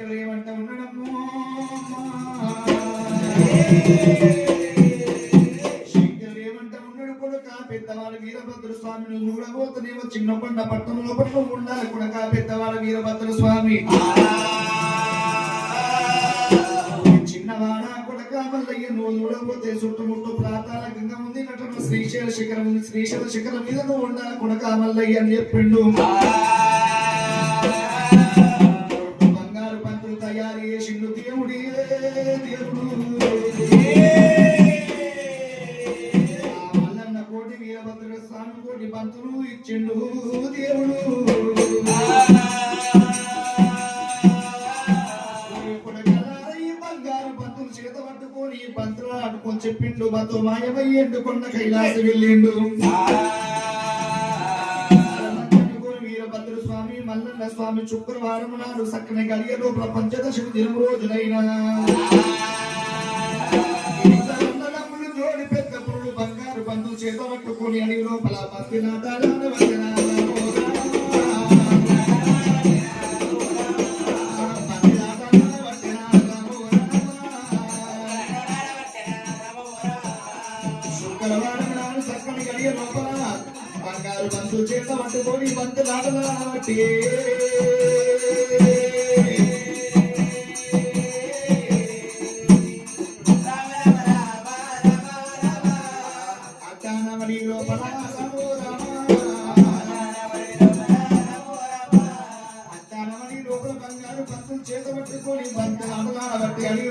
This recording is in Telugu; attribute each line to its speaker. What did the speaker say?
Speaker 1: శంకర్ ఏమంట ఉండడము పెద్దవాళ్ళ వీరభద్ర స్వామిని చూడబోతునేమో చిన్న కొండ పట్టణం లోపల ఉండాలి కొడుక పెద్దవాళ్ళ వీరభద్ర స్వామి. చిన్నవాడ కొడక మల్లయ్య నువ్వు చూడబోతే చుట్టుముట్టు ప్రాంతాల కింద ఉంది నటన శ్రీశైల శిఖరం శ్రీశైల శిఖరం మీద నువ్వు ఉండాలి కొడక మల్లయ్య అని చెప్పిండు. తయారు చేసిండు దేవుడి దేవుడు ఆ మల్లన్న కోటి వీరభద్ర స్వామి కోటి పంతులు ఇచ్చిండు దేవుడు. పంతులు చేత ఆడుకొని చెప్పిండు మాతో మాయమయ్యేండు కొండ కైలాసం వెళ్ళిండు స్వామి మల్లన్న స్వామి శుక్రవారం నాడు సక్కని గడియ లోపల పంచదశమి దినం రోజునైనా జోడి పెద్ద పురుడు బంగారు బంధువు చేత పట్టుకొని అడిగి లోపల పత్తి శుక్రవారం నాడు సక్కని గడియ లోపల బంగారు బంధు చేత పట్టుకొని బంధు రాబట్టి చేత పట్టుకొని బంధు రాబట్టి అడిగి